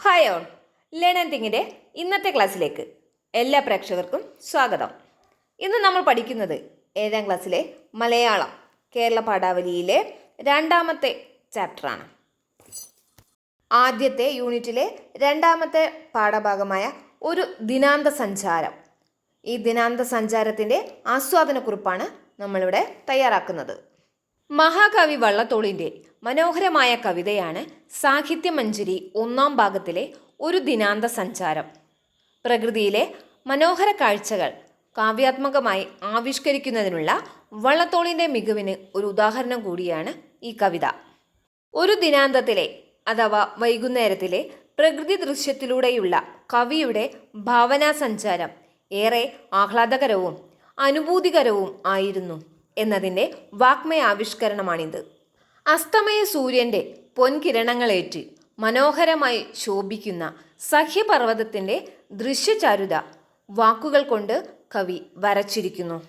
Hi all learn and തിങ്ങിന്റെ ഇന്നത്തെ ക്ലാസ്സിലേക്ക് എല്ലാ പ്രേക്ഷകർക്കും സ്വാഗതം. ഇന്ന് നമ്മൾ പഠിക്കുന്നത് ഏഴാം ക്ലാസ്സിലെ മലയാളം കേരള പാഠാവലിയിലെ രണ്ടാമത്തെ ചാപ്റ്ററാണ്. ആദ്യത്തെ യൂണിറ്റിലെ രണ്ടാമത്തെ പാഠഭാഗമായ ഒരു ദിനാന്ത സഞ്ചാരം. ഈ ദിനാന്ത സഞ്ചാരത്തിന്റെ ആസ്വാദനക്കുറിപ്പാണ് നമ്മളിവിടെ തയ്യാറാക്കുന്നത്. മഹാകവി വള്ളത്തോളിന്റെ മനോഹരമായ കവിതയാണ് സാഹിത്യമഞ്ജരി ഒന്നാം ഭാഗത്തിലെ ഒരു ദിനാന്ത സഞ്ചാരം. പ്രകൃതിയിലെ മനോഹര കാഴ്ചകൾ കാവ്യാത്മകമായി ആവിഷ്കരിക്കുന്നതിനുള്ള വള്ളത്തോളിന്റെ മികവിന് ഒരു ഉദാഹരണം കൂടിയാണ് ഈ കവിത. ഒരു ദിനാന്തത്തിലെ അഥവാ വൈകുന്നേരത്തിലെ പ്രകൃതി ദൃശ്യത്തിലൂടെയുള്ള കവിയുടെ ഭാവനാ സഞ്ചാരം ഏറെ ആഹ്ലാദകരവും അനുഭൂതികരവും ആയിരുന്നു എന്നതിന്റെ വാഗ്മയ ആവിഷ്കരണമാണിത് അസ്തമയ സൂര്യന്റെ പൊൻകിരണങ്ങളേറ്റ് മനോഹരമായി ശോഭിക്കുന്ന സഹ്യപർവതത്തിന്റെ ദൃശ്യചാരുത വാക്കുകൾ കൊണ്ട് കവി വരച്ചിരിക്കുന്നു.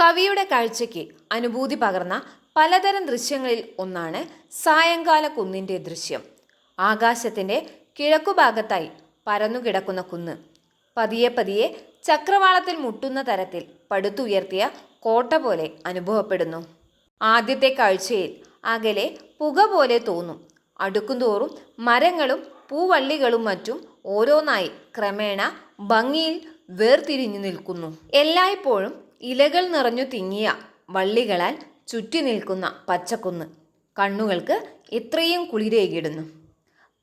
കവിയുടെ കാഴ്ചയ്ക്ക് അനുഭൂതി പകർന്ന പലതരം ദൃശ്യങ്ങളിൽ ഒന്നാണ് സായങ്കാല കുന്നിന്റെ ദൃശ്യം. ആകാശത്തിന്റെ കിഴക്കുഭാഗത്തായി പരന്നുകിടക്കുന്ന കുന്ന്. പതിയെ പതിയെ ചക്രവാളത്തിൽ മുട്ടുന്ന തരത്തിൽ പടുത്തുയർത്തിയ കോട്ട പോലെ അനുഭവപ്പെടുന്നു. ആദ്യത്തെ കാഴ്ചയിൽ അകലെ പുക പോലെ തോന്നും. അടുക്കുന്തോറും മരങ്ങളും പൂവള്ളികളും മറ്റും ഓരോന്നായി ക്രമേണ ഭംഗിയിൽ വേർതിരിഞ്ഞു നിൽക്കുന്നു. എല്ലായ്പ്പോഴും ഇലകൾ നിറഞ്ഞു തിങ്ങിയ വള്ളികളാൽ ചുറ്റി നിൽക്കുന്ന പച്ചക്കുന്ന് കണ്ണുകൾക്ക് ഇത്രയും കുളിരേകിടുന്നു.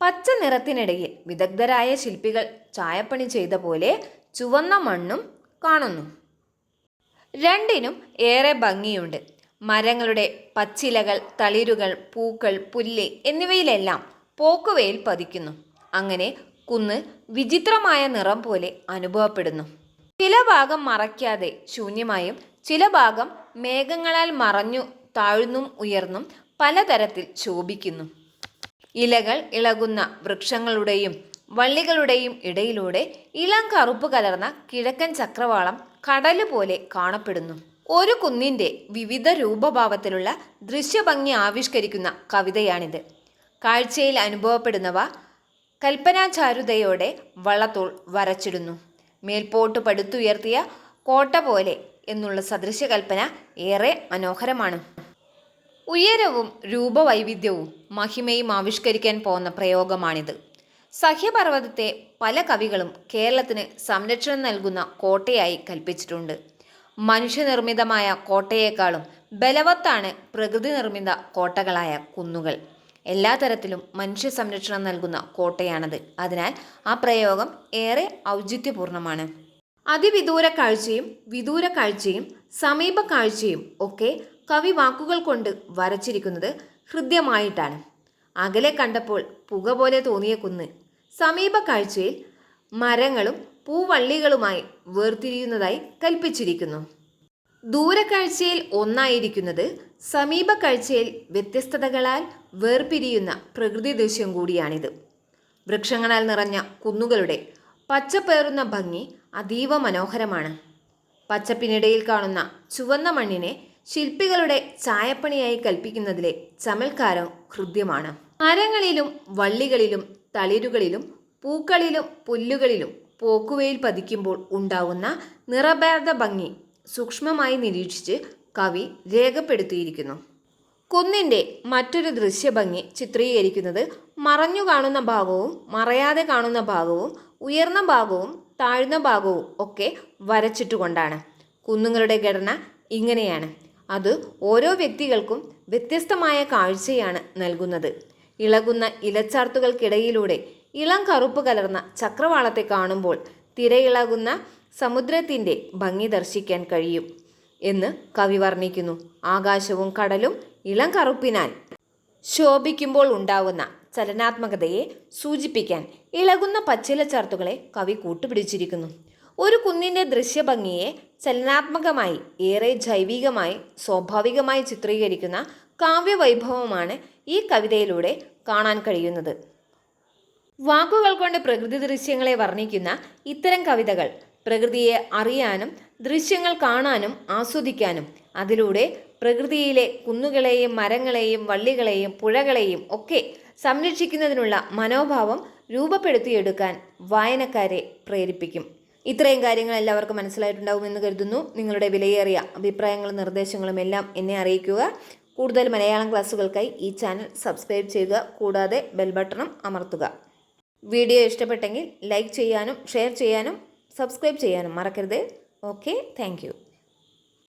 പച്ച നിറത്തിനിടയിൽ വിദഗ്ധരായ ശില്പികൾ ചായപ്പണി ചെയ്ത പോലെ ചുവന്ന മണ്ണും കാണുന്നു. രണ്ടിനും ഏറെ ഭംഗിയുണ്ട്. മരങ്ങളുടെ പച്ചിലകൾ തളിരുകൾ പൂക്കൾ പുല്ല് എന്നിവയിലെല്ലാം പോക്കുവെയിൽ പതിക്കുന്നു. അങ്ങനെ കുന്ന് വിചിത്രമായ നിറം പോലെ അനുഭവപ്പെടുന്നു. ചില ഭാഗം മറയ്ക്കാതെ ശൂന്യമായും ചില ഭാഗം മേഘങ്ങളാൽ മറഞ്ഞു താഴ്ന്നും ഉയർന്നും പലതരത്തിൽ ശോഭിക്കുന്നു. ഇലകൾ ഇളകുന്ന വൃക്ഷങ്ങളുടെയും വള്ളികളുടെയും ഇടയിലൂടെ ഇളം കറുപ്പ് കലർന്ന കിഴക്കൻ ചക്രവാളം കടൽ പോലെ കാണപ്പെടുന്നു. ഒരു കുന്നിന്റെ വിവിധ രൂപഭാവത്തിലുള്ള ദൃശ്യഭംഗി ആവിഷ്കരിക്കുന്ന കവിതയാണിത്. കാഴ്ചയിൽ അനുഭവപ്പെടുന്നവ കൽപ്പനാചാരുതയോടെ വള്ളത്തോൾ വരച്ചിടുന്നു. മേൽപോട്ട് പടുത്തുയർത്തിയ കോട്ട പോലെ എന്നുള്ള സദൃശ്യകൽപ്പന ഏറെ മനോഹരമാണ്. ഉയരവും രൂപവൈവിധ്യവും മഹിമയും ആവിഷ്കരിക്കാൻ പോകുന്ന പ്രയോഗമാണിത്. സഹ്യപർവതത്തെ പല കവികളും കേരളത്തിന് സംരക്ഷണം നൽകുന്ന കോട്ടയായി കൽപ്പിച്ചിട്ടുണ്ട്. മനുഷ്യനിർമ്മിതമായ കോട്ടയേക്കാളും ബലവത്താണ് പ്രകൃതി നിർമ്മിത കോട്ടകളായ കുന്നുകൾ. എല്ലാ തരത്തിലും മനുഷ്യ സംരക്ഷണം നൽകുന്ന കോട്ടയാണത്. അതിനാൽ ആ പ്രയോഗം ഏറെ ഔചിത്യപൂർണമാണ്. അതിവിദൂര കാഴ്ചയും വിദൂര കാഴ്ചയും സമീപ കാഴ്ചയും ഒക്കെ കവി വാക്കുകൾ കൊണ്ട് വരച്ചിരിക്കുന്നത് ഹൃദ്യമായിട്ടാണ്. അകലെ കണ്ടപ്പോൾ പുക പോലെ തോന്നിയ കുന്ന്. സമീപ കാഴ്ചയിൽ മരങ്ങളും പൂവള്ളികളുമായി വേർതിരിയുന്നതായി കൽപ്പിച്ചിരിക്കുന്നു. ദൂരക്കാഴ്ചയിൽ ഒന്നായിരിക്കുന്നത് സമീപ കാഴ്ചയിൽ വ്യത്യസ്തതകളാൽ വേർപിരിയുന്ന പ്രകൃതി ദൃശ്യം കൂടിയാണിത്. വൃക്ഷങ്ങളാൽ നിറഞ്ഞ കുന്നുകളുടെ പച്ചപ്പേറുന്ന ഭംഗി അതീവ മനോഹരമാണ്. പച്ചപ്പിനിടയിൽ കാണുന്ന ചുവന്ന മണ്ണിനെ ശില്പികളുടെ ചായപ്പണിയായി കൽപ്പിക്കുന്നതിലെ ചമൽക്കാരം ഹൃദ്യമാണ് മരങ്ങളിലും വള്ളികളിലും തളിരുകളിലും പൂക്കളിലും പുല്ലുകളിലും പോക്കുവയിൽ പതിക്കുമ്പോൾ ഉണ്ടാവുന്ന നിറഭേദ ഭംഗി സൂക്ഷ്മമായി നിരീക്ഷിച്ച് കവി രേഖപ്പെടുത്തിയിരിക്കുന്നു. കുന്നിന്റെ മറ്റൊരു ദൃശ്യഭംഗി ചിത്രീകരിക്കുന്നത് മറഞ്ഞു കാണുന്ന ഭാഗവും മറയാതെ കാണുന്ന ഭാഗവും ഉയർന്ന ഭാഗവും താഴ്ന്ന ഭാഗവും ഒക്കെ വരച്ചിട്ടുകൊണ്ടാണ്. കുന്നുകളുടെ ഘടന ഇങ്ങനെയാണ്. അത് ഓരോ വ്യക്തികൾക്കും വ്യത്യസ്തമായ കാഴ്ചയാണ് നൽകുന്നത്. ഇളകുന്ന ഇലച്ചാർത്തുകൾക്കിടയിലൂടെ ഇളം കറുപ്പ് കലർന്ന ചക്രവാളത്തെ കാണുമ്പോൾ തിരയിളകുന്ന സമുദ്രത്തിന്റെ ഭംഗി ദർശിക്കാൻ കഴിയും എന്ന് കവി വർണിക്കുന്നു. ആകാശവും കടലും ഇളം കറുപ്പിനാൽ ശോഭിക്കുമ്പോൾ ഉണ്ടാകുന്ന ചലനാത്മകതയെ സൂചിപ്പിക്കാൻ ഇളകുന്ന പച്ചില ചർത്തുകളെ കവി കൂട്ടുപിടിച്ചിരിക്കുന്നു. ഒരു കുന്നിന്റെ ദൃശ്യഭംഗിയെ ചലനാത്മകമായി ഏറെ ജൈവികമായി സ്വാഭാവികമായി ചിത്രീകരിക്കുന്ന കാവ്യവൈഭവമാണ് ഈ കവിതയിലൂടെ കാണാൻ കഴിയുന്നത്. വാക്കുകൾ കൊണ്ട് പ്രകൃതി ദൃശ്യങ്ങളെ വർണിക്കുന്ന ഇത്തരം കവിതകൾ പ്രകൃതിയെ അറിയാനും ദൃശ്യങ്ങൾ കാണാനും ആസ്വദിക്കാനും അതിലൂടെ പ്രകൃതിയിലെ കുന്നുകളെയും മരങ്ങളെയും വള്ളികളെയും പുഴകളെയും ഒക്കെ സംരക്ഷിക്കുന്നതിനുള്ള മനോഭാവം രൂപപ്പെടുത്തിയെടുക്കാൻ വായനക്കാരെ പ്രേരിപ്പിക്കും. ഇത്രയും കാര്യങ്ങൾ എല്ലാവർക്കും മനസ്സിലായിട്ടുണ്ടാവുമെന്ന് കരുതുന്നു. നിങ്ങളുടെ വിലയേറിയ അഭിപ്രായങ്ങളും നിർദ്ദേശങ്ങളും എല്ലാം എന്നെ അറിയിക്കുക. കൂടുതൽ മലയാളം ക്ലാസ്സുകൾക്കായി ഈ ചാനൽ സബ്സ്ക്രൈബ് ചെയ്യുക. കൂടാതെ ബെൽ ബട്ടണും അമർത്തുക. വീഡിയോ ഇഷ്ടപ്പെട്ടെങ്കിൽ ലൈക്ക് ചെയ്യാനും ഷെയർ ചെയ്യാനും സബ്സ്ക്രൈബ് ചെയ്യാനും മറക്കരുത്. Okay thank